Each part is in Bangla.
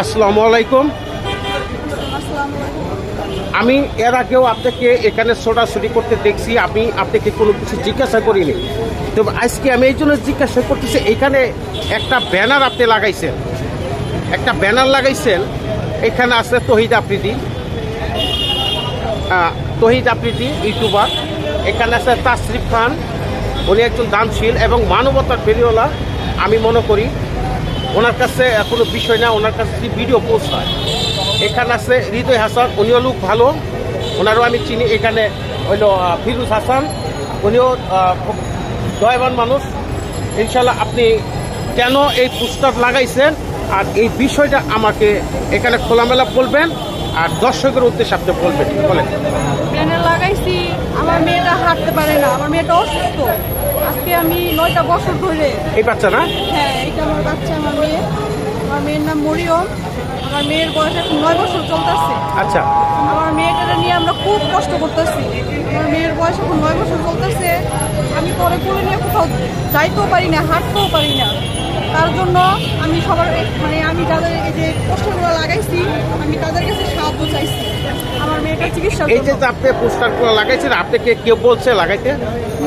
আসসালামু আলাইকুম। আমি এর আগেও আপনাকে এখানে ছোটাছুটি করতে দেখছি, আমি আপনাকে কোনো কিছু জিজ্ঞাসা করিনি। তো আজকে আমি এই জন্য জিজ্ঞাসা করতেছি, এখানে একটা ব্যানার আপনি লাগাইছেন। একটা ব্যানার লাগাইছেন, এখানে আছে তহিদ আফ্রিদি। তহিদ আফ্রিদি, ইউটিউবার। এখানে আছে তাসরিফ খান, উনি একজন দানশীল এবং মানবতার ফেরিওয়ালা আমি মনে করি ওনার কাছে কোনো বিষয় না, ওনার কাছে যদি ভিডিও পোস্ট হয়? এখানে আছে হৃদয় হাসান, উনিও লোক ভালো। ওনারও আমি চিনি, এখানে হইল ফিরুজ হাসান। উনিও খুব দয়বান মানুষ। ইনশাল্লাহ আপনি কেন এই পোস্টার লাগাইছেন আর এই বিষয়টা আমাকে এখানে খোলামেলা বলবেন আর দর্শকের উদ্দেশ্যে আপনি বলবেন বলেন? লাগাইছি? আমার মেয়েটা হাঁটতে পারে না, আমার মেয়েটা অসুস্থ। আজকে আমি নয়টা বছর ধরে। এই বাচ্চা না? হ্যাঁ এটা আমার বাচ্চা আমার মেয়ে। আমার মেয়ের নাম মরিয়ম। আমার মেয়ের বয়স এখন নয় বছর চলতেছে। আচ্ছা। আমার মেয়েটাকে নিয়ে আমরা খুব কষ্ট করতেছি। আমার মেয়ের বয়স এখন নয় বছর চলতেছে। আমি পরে কোলে নিয়ে কোথাও যাইতেও পারি না হাঁটতেও পারি না। তার জন্য আমি সবার মানে আমি যাদের এই যে কষ্টগুলো লাগাইছি আমি তাদের কাছে সাহায্য চাইছি। আমার মেয়েটার চিকিৎসা এই যে যে আপনি পোস্টারগুলো লাগাইছেন আপনাকে কেউ বলছে লাগাইতে?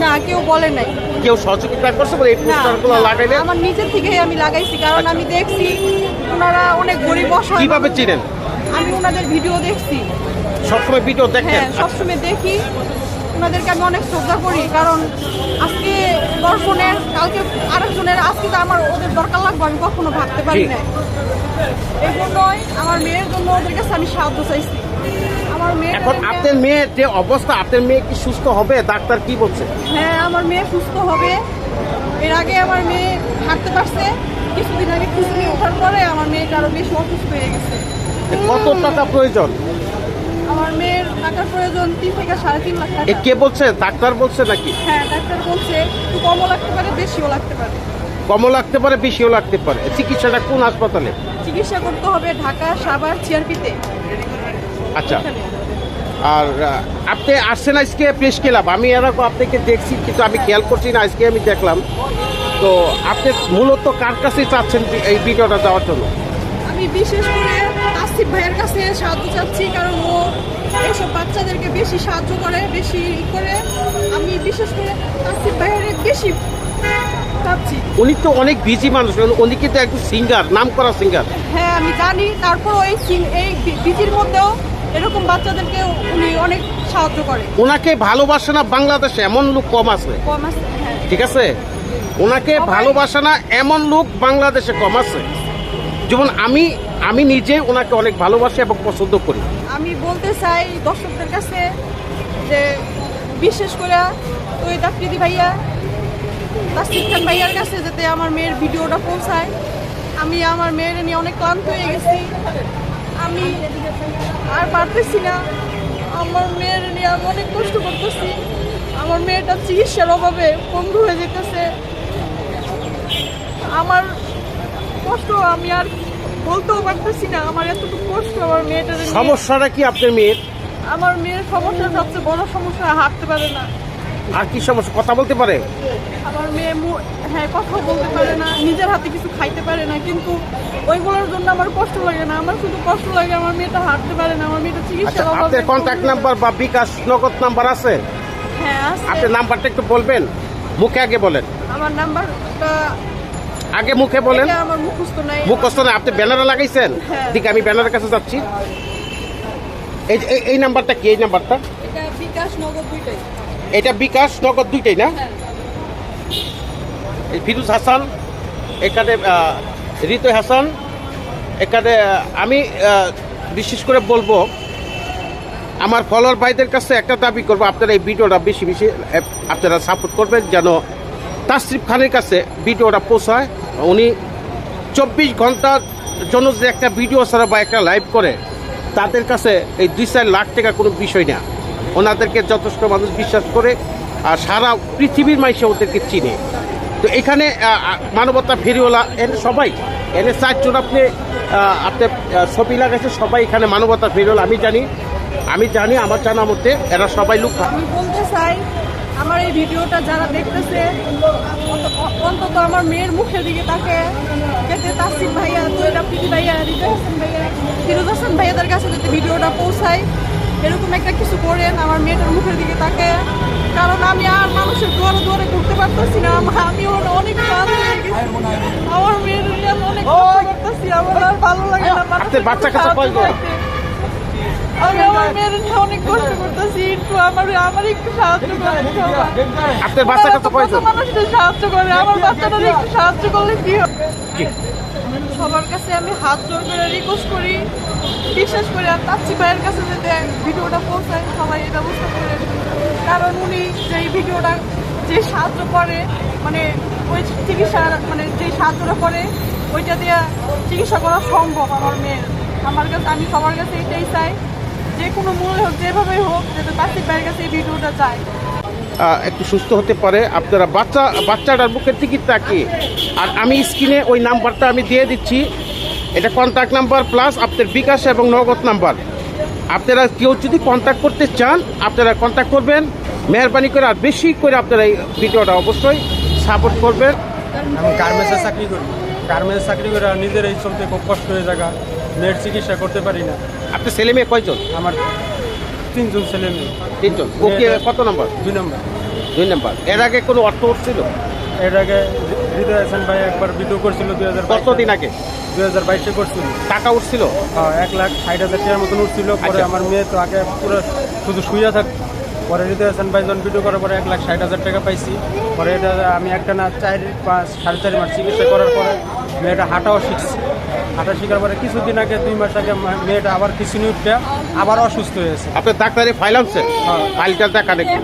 না কেউ বলে নাই। কেউ সহযোগিতা করছে বলে এই পোস্টারগুলো লাগাইলে? আমার নিজের থেকেই আমি লাগাইছি কারণ আচ্ছা। আমি দেখছি ওনারা অনেক গরিব অসহায় কীভাবে চিনেন? আমি ওনাদের ভিডিও দেখছি। সবসময় ভিডিও দেখেন? হ্যাঁ সবসময় দেখি। ওনাদেরকে আমি অনেক শ্রদ্ধা করি কারণ আজকে দর্শনের কালকে আরেকজনের আজকে তো আমার ওদের দরকার লাগবে আমি কখনো ভাবতে পারি না এই জন্যই আমার মেয়ের জন্য ওদের কাছে আমি সাহায্য চাইছি। এখন আপনার মেয়ের যে অবস্থা আপনার মেয়ে কি সুস্থ হবে? ডাক্তার কি বলছে? হ্যাঁ আমার মেয়ে সুস্থ হবে। এর আগে আমার মেয়ে হাঁটতে পারছে। কিছুদিন আগে খিচুড়ি ওঠার পরে আমার মেয়েটা আরও বেশি অসুস্থ হয়ে গেছে। কত টাকা প্রয়োজন? আমার মেয়ের টাকার প্রয়োজন তিন থেকে সাড়ে তিন লাখ টাকা। কে বলছে? ডাক্তার বলছে নাকি? হ্যাঁ ডাক্তার বলছে একটু কমও লাগতে পারে বেশিও লাগতে পারে। কমও লাগতে পারে বেশিও লাগতে পারে। চিকিৎসাটা কোন হাসপাতালে? চিকিৎসা করতে হবে ঢাকা সাভার চিআরপিতে আচ্ছা। আর আপনি আসছেন আজকে প্রেস ক্লাব আমি এরকম আপনাকে দেখছি কিন্তু আমি খেয়াল করছি না আজকে আমি দেখলাম। তো আপনি মূলত কার কাছে চাচ্ছেন এই ভিডিওটা দেওয়ার জন্য? আমি বিশেষ করে আসিফ ভাইয়ের কাছে সাহায্য চাচ্ছি কারণ ও এইসব বাচ্চাদেরকে বেশি সাহায্য করে বেশি করে। আমি বিশেষ করে আসিফ ভাইয়ের বেশি চাচ্ছি। উনি তো অনেক বিজি মানুষ উনি কিন্তু একজন সিঙ্গার নাম করা সিঙ্গার হ্যাঁ আমি জানি তারপর সিন- এই বিজির মধ্যেও এরকম বাচ্চাদেরকে উনি অনেক সাহায্য করে ওনাকে ভালোবাসে না বাংলাদেশে? এমন লোক কম আছে। কম আছে হ্যাঁ। ঠিক আছে? ওনাকে ভালোবাসে না এমন লোক বাংলাদেশে কম আছে? যেমন আমি আমি নিজে ওনাকে অনেক ভালোবাসি এবং পছন্দ করি। আমি বলতে চাই দর্শকদের কাছে যে বিশেষ করে ওই দাপ্রিদি ভাইয়া তাসিফ খান ভাইয়ার কাছে যাতে আমার মেয়ের ভিডিওটা পৌঁছায়। আমি আমার মেয়ের নিয়ে অনেক ক্লান্ত হয়ে গেছি। আমি আর পারতেছি না। আমার মেয়ের নিয়ে আমি অনেক কষ্ট করতেছি। আমার মেয়েটা চিকিৎসার অভাবে বন্ধু হয়ে যেতেছে। আমার কষ্ট আমি আর বলতেও পারতেছি না। আমার এতটুকু কষ্ট আমার মেয়েটার। সমস্যাটা কি আপনার মেয়ের? আমার মেয়ের সমস্যা সবচেয়ে বড় সমস্যা হাঁটতে পারে না। আর কি সমস্যা? কথা বলতে পারে? আমার মেয়ে হ্যাঁ কথা বলতে পারে না নিজের হাতে কিছু খাইতে পারে না কিন্তু ওইগুলোর জন্য আমার কষ্ট লাগে না। আমার শুধু কষ্ট লাগে আমার মেয়েটা হাঁটতে পারে না আমার মেয়েটা আচ্ছা আপনার কন্ট্যাক্ট নাম্বার বা বিকাশ নগদ নাম্বার আছে? হ্যাঁ আছে। আপনার নাম্বারটা একটু বলবেন? মুখে আগে বলেন। আমার নাম্বারটা আগে মুখে বলেন। আমার মুখস্থ নাই। মুখস্থ না আপনি ব্যানারে লাগাইছেন? হ্যাঁ। ঠিক আমি ব্যানারের কাছে যাচ্ছি। এই এই- এই নাম্বারটা কি? এই নাম্বারটা এটা বিকাশ নগদ দুইটাই। এটা বিকাশ নগদ দুইটাই না? হ্যাঁ। এই ফিরুজ হাসান এখানে ঋতয় হাসান এখানে আমি বিশেষ করে বলব আমার ফলোয়ার ভাইদের কাছে একটা দাবি করব আপনারা এই ভিডিওটা বেশি বেশি আপনারা সাপোর্ট করবেন যেন তাসরিফ খানের কাছে ভিডিওটা পৌঁছায়। উনি চব্বিশ ঘণ্টার জন্য যে একটা ভিডিও ছাড়া বা একটা লাইভ করে তাদের কাছে এই দুই চার লাখ টাকা কোনো বিষয় না। ওনাদেরকে যথেষ্ট মানুষ বিশ্বাস করে আর সারা পৃথিবীর মানুষে ওদেরকে চিনে। তো এখানে মানবতা ফেরিওয়ালা এনে সবাই এনে চারজন আপনি আপনার ছবি লাগাইছে, সবাই এখানে মানবতা ফেরিওয়ালা, আমি জানি আমি জানি, আমার জানা মতে এরা সবাই লোক। আমি বলতে চাই, আমার এই ভিডিওটা যারা দেখতেছে, অন্তত আমার মেয়ের মুখের দিকে তাকে যাতে তাসিম ভাইয়া তৈরা প্রীতি ভাইয়া রিজা ভাইয়া, ফিরোজ হাসান ভাইয়াদের কাছে যাতে ভিডিওটা পৌঁছায় এরকম একটা কিছু করেন আমার মেয়েটার মুখের দিকে তাকে কারণ আমি আর মানুষের দুয়ারে দুয়ারে ঘুরতে পারতেছি না আমি ওর অনেক কাজ হয়ে গেছি আমার মেয়ের অনেক করতেছি আমার আর ভালো লাগে না বাচ্চা। আমি আমার মেয়ের অনেক কষ্ট করতেছি একটু আমার আমার একটু সাহায্য করেন সবাই। আপনার বাচ্চা কত মানুষদের সাহায্য করে আমার বাচ্চাটার একটু সাহায্য করলে কি হবে। সবার কাছে আমি হাত জোর করে রিকোয়েস্ট করি বিশেষ করি আর তাচ্ছি ভাইয়ের কাছে যাতে ভিডিওটা পৌঁছায় সবাই এই ব্যবস্থা করে কারণ উনি যে ভিডিওটা যে সাহায্য করে মানে ওই চিকিৎসা মানে যে সাহায্যটা করে ওইটা দিয়ে চিকিৎসা করা সম্ভব আমার মেয়ের। আমার কাছে আমি সবার কাছে এটাই চাই যে কোনো মূল্যে হোক যেভাবেই হোক যাতে তাচ্ছি ভাইয়ের কাছে এই ভিডিওটা আহ, একটু সুস্থ হতে পারে। আপনারা বাচ্চা বাচ্চাটার বুকের টিকিটটা কি? আর আমি স্ক্রিনে ওই নাম্বারটা আমি দিয়ে দিচ্ছি। এটা কন্ট্যাক্ট নাম্বার প্লাস আপনার বিকাশ এবং নগদ নাম্বার আপনারা কেউ যদি কন্ট্যাক্ট করতে চান আপনারা কন্ট্যাক্ট করবেন। মেহরবানি করে আর বেশি করে আপনারা এই ভিডিওটা অবশ্যই সাপোর্ট করবেন। আমি গার্মেন্টসে চাকরি করি। গার্মেন্টস চাকরি করে নিজের এই চলতে খুব কষ্ট হয়ে জায়গা। মেয়ের চিকিৎসা করতে পারি না। আপনার ছেলে মেয়ে কয়জন? আমার তিনজন ছেলে মেয়ে। তিনজন? ওকে কত নাম্বার? দুই নম্বর। দুই নাম্বার। এর আগে কোনো অর্থ উঠছিল? এর আগে হৃদয় হাসান ভাই একবার ভিডিও করছিল দুই হাজার কতদিন আগে? দুই হাজার বাইশে করছিল। টাকা উঠছিল? হ্যাঁ, এক লাখ ষাট হাজার টাকার মতন উঠছিল। পরে আচ্ছা। আমার মেয়ে তো আগে পুরো শুধু শুয়ে থাক পরে হৃদয় হাসান ভাই যখন ভিডিও করার পরে এক লাখ ষাট হাজার টাকা পাইছি। পরে এটা আমি একটা না চার পাঁচ সাড়ে চার মাস চিকিৎসা করার পরে মেয়েটা হাঁটাও শিখছি। হাঁটা শেখার পরে কিছুদিন আগে দুই মাস আগে মেয়েটা আবার কিছু উঠতে আবার অসুস্থ হয়েছে। আপনার ডাক্তারি ফাইল আনছে হ্যাঁ। ফাইলটা দেখা দেখি।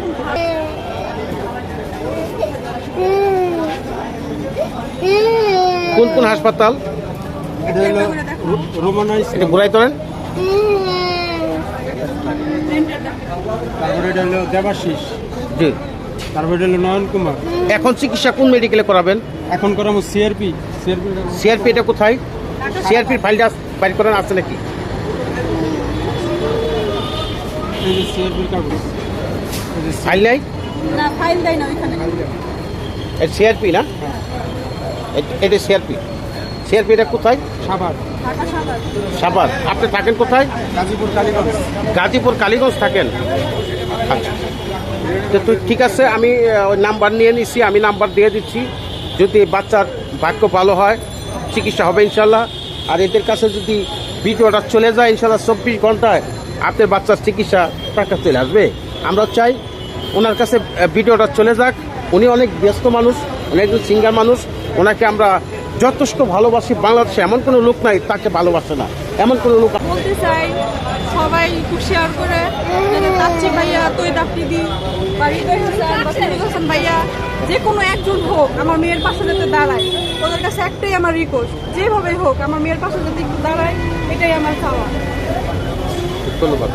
কোন কোন হাসপাতাল? ঘুরাই তোলেন? তারপরে এটা হলো দেবাশিস। জি। তারপরে এটা হলো নয়ন কুমার। এখন চিকিৎসা কোন মেডিকেলে করাবেন? এখন করাবো সিআরপি সিআরপি সিআরপি এটা কোথায়? সিআরপির ফাইলটা বাইর করেন আছে নাকি? ফাইল নাই? সিআরপি না? এ- এটা সিআরপি। সিআরপি এটা কোথায়? সাভার। সাবাদ আপনি থাকেন কোথায়? গাজীপুর কালীগঞ্জ। গাজীপুর কালীগঞ্জ থাকেন? আচ্ছা। তো তুই ঠিক আছে আমি ওই নাম্বার নিয়ে নিছি আমি নাম্বার দিয়ে দিচ্ছি। যদি বাচ্চার ভাগ্য ভালো হয় চিকিৎসা হবে ইনশাল্লাহ আর এদের কাছে যদি ভিডিওটা চলে যায় ইনশাল্লাহ চব্বিশ ঘন্টায় আপনার বাচ্চার চিকিৎসা টাকা চলে আসবে। আমরা চাই ওনার কাছে ভিডিওটা চলে যাক। উনি অনেক ব্যস্ত মানুষ, উনি একজন সিঙ্গার মানুষ। ওনাকে আমরা যথেষ্ট ভালোবাসি। বাংলাদেশে এমন কোনো লোক নাই, তাকে ভালোবাসে না। এমন কোনো লোক বলতে চাই, সবাই একটু করে। যাতে ভাইয়া, তুই ফিরোজ হাসান ভাইয়া? যে কোনো একজন হোক, আমার মেয়ের পাশে যাতে দাঁড়ায়। ওদের কাছে একটাই আমার রিকোয়েস্ট যেভাবে হোক, আমার মেয়ের পাশে যাতে একটু দাঁড়ায়, এটাই আমার চাওয়া। ধন্যবাদ।